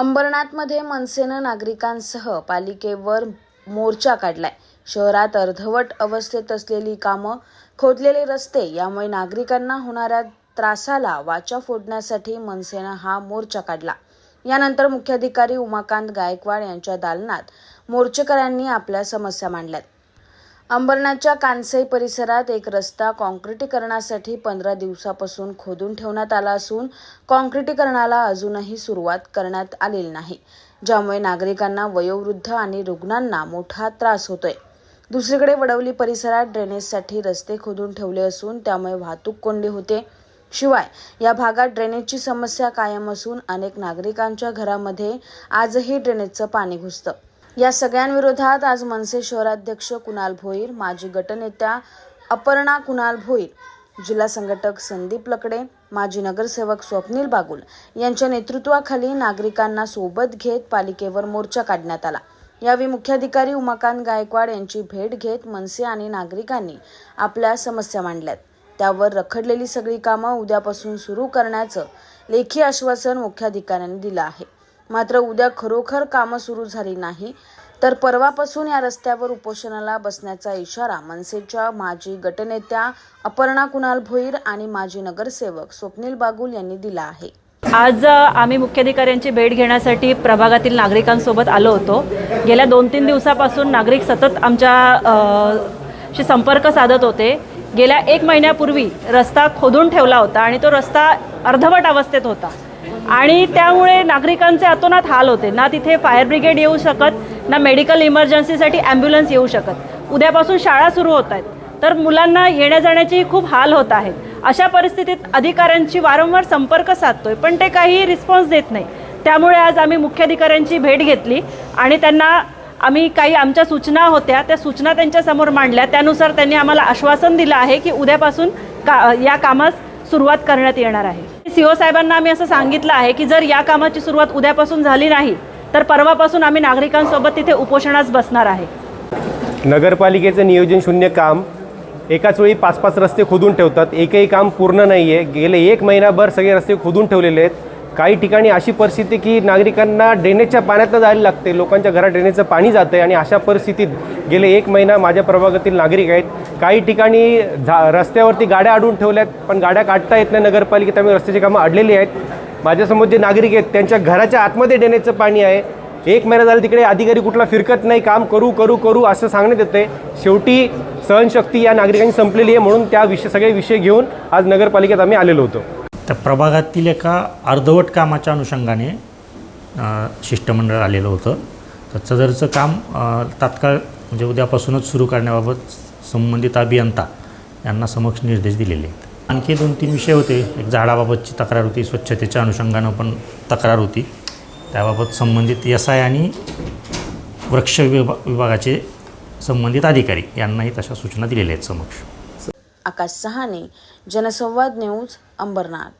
अंबरनाथमध्ये मनसेनं नागरिकांसह पालिकेवर मोर्चा काढलाय. शहरात अर्धवट अवस्थेत असलेली कामं खोदलेले रस्ते यामुळे नागरिकांना होणाऱ्या त्रासाला वाचा फोडण्यासाठी मनसेनं हा मोर्चा काढला. यानंतर मुख्याधिकारी उमाकांत गायकवाड यांच्या दालनात मोर्चेकऱ्यांनी आपल्या समस्या मांडल्यात. अंबरनाथच्या कानसई परिसरात एक रस्ता काँक्रिटीकरणासाठी पंधरा दिवसापासून खोदून ठेवण्यात आला असून काँक्रिटीकरणाला अजूनही सुरुवात करण्यात आलेली नाही ज्यामुळे नागरिकांना वयोवृद्ध आणि रुग्णांना मोठा त्रास होतोय. दुसरीकडे वडवली परिसरात ड्रेनेजसाठी रस्ते खोदून ठेवले असून त्यामुळे वाहतूक कोंडी होते. शिवाय या भागात ड्रेनेजची समस्या कायम असून अनेक नागरिकांच्या घरामध्ये आजही ड्रेनेजचं पाणी घुसतं. या सगळ्यांविरोधात आज मनसे शहराध्यक्ष कुणाल भोईर माजी गटनेत्या अपर्णा कुणाल भोईर जिल्हा संघटक संदीप लकडे माजी नगरसेवक स्वप्नील बागुल यांच्या नेतृत्वाखाली नागरिकांना सोबत घेत पालिकेवर मोर्चा काढण्यात आला. यावेळी मुख्याधिकारी उमाकांत गायकवाड यांची भेट घेत मनसे आणि नागरिकांनी आपल्या समस्या मांडल्यात. त्यावर रखडलेली सगळी कामं उद्यापासून सुरू करण्याचं लेखी आश्वासन मुख्याधिकाऱ्यांनी दिलं आहे. मात्र उद्या खरोखर कामं सुरू झाली नाही तर परवापासून या रस्त्यावर उपोषणाला बसण्याचा इशारा मनसेच्या माजी गटनेत्या अपर्णा कुणाल भोईर आणि माजी नगरसेवक स्वप्नील बागुल यांनी दिला आहे. आज आम्ही मुख्याधिकाऱ्यांची भेट घेण्यासाठी प्रभागातील नागरिकांसोबत आलो होतो. गेल्या दोन तीन दिवसापासून नागरिक सतत आमच्या शी संपर्क साधत होते. गेल्या एक महिन्यापूर्वी रस्ता खोदून ठेवला होता आणि तो रस्ता अर्धवट अवस्थेत होता. आणि त्यामुळे नागरिकांचे अतोनात हाल होते. ना तिथे फायर ब्रिगेड येऊ शकत ना मेडिकल इमर्जन्सीसाठी ॲम्ब्युलन्स येऊ शकत. उद्यापासून शाळा सुरू होत आहेत. तर मुलांना येण्या जाण्याची खूप हाल होत आहेत अशा परिस्थितीत अधिकाऱ्यांशी वारंवार संपर्क साधतोय पण ते काही रिस्पॉन्स देत नाही. त्यामुळे आज आम्ही मुख्याधिकाऱ्यांची भेट घेतली आणि त्यांना आम्ही काही आमच्या सूचना होत्या त्या सूचना त्यांच्यासमोर मांडल्या. त्यानुसार त्यांनी आम्हाला आश्वासन दिलं आहे की उद्यापासून का या कामास सुरुवात करण्यात येणार आहे. सी साहेबांना आम्ही असं सांगितलं आहे की जर या कामाची सुरुवात उद्यापासून झाली नाही तर परवापासून आम्ही नागरिकांसोबत तिथे उपोषणास बसणार आहे. नगरपालिकेचं नियोजन शून्य काम एकाच वेळी पाच पाच रस्ते खोदून ठेवतात. एकही काम पूर्ण नाही आहे गेले एक महिनाभर सगळे रस्ते खोदून ठेवलेले आहेत. काही ठिकाणी अशी परिस्थिती की नागरिकांना ड्रेनेजच्या पाण्यातनं जायला लागते लोकांच्या घरात ड्रेनेजचं पाणी जातं आहे आणि अशा परिस्थितीत गेले एक महिना माझ्या प्रभागातील नागरिक आहेत. काही ठिकाणी झा रस्त्यावरती गाड्या अडून ठेवल्यात पण गाड्या काढता येत नाही नगरपालिकेत. त्यामुळे रस्त्याची कामं अडलेली आहेत. माझ्यासमोर जे नागरिक आहेत त्यांच्या घराच्या आतमध्ये ड्रेनेजचं पाणी आहे. एक महिना झाला तिकडे अधिकारी कुठला फिरकत नाही काम करू करू करू असं सांगण्यात येते शेवटी सहनशक्ती या नागरिकांनी संपलेली आहे म्हणून त्या विषय सगळे विषय घेऊन आज नगरपालिकेत आम्ही आलेलो होतो. त्या प्रभागातील एका अर्धवट कामाच्या अनुषंगाने शिष्टमंडळ आलेलं होतं. तर सदरचं काम तात्काळ म्हणजे उद्यापासूनच सुरू करण्याबाबत संबंधित अभियंता यांना समक्ष निर्देश दिलेले आहेत. आणखी दोन तीन विषय होते. एक झाडाबाबतची तक्रार होती स्वच्छतेच्या अनुषंगानं पण तक्रार होती. त्याबाबत संबंधित एस आय आणि वृक्ष विभा विभागाचे संबंधित अधिकारी यांनाही तशा सूचना दिलेल्या आहेत समक्ष. आकाश सहाने जनसंवाद न्यूज अंबरनाथ.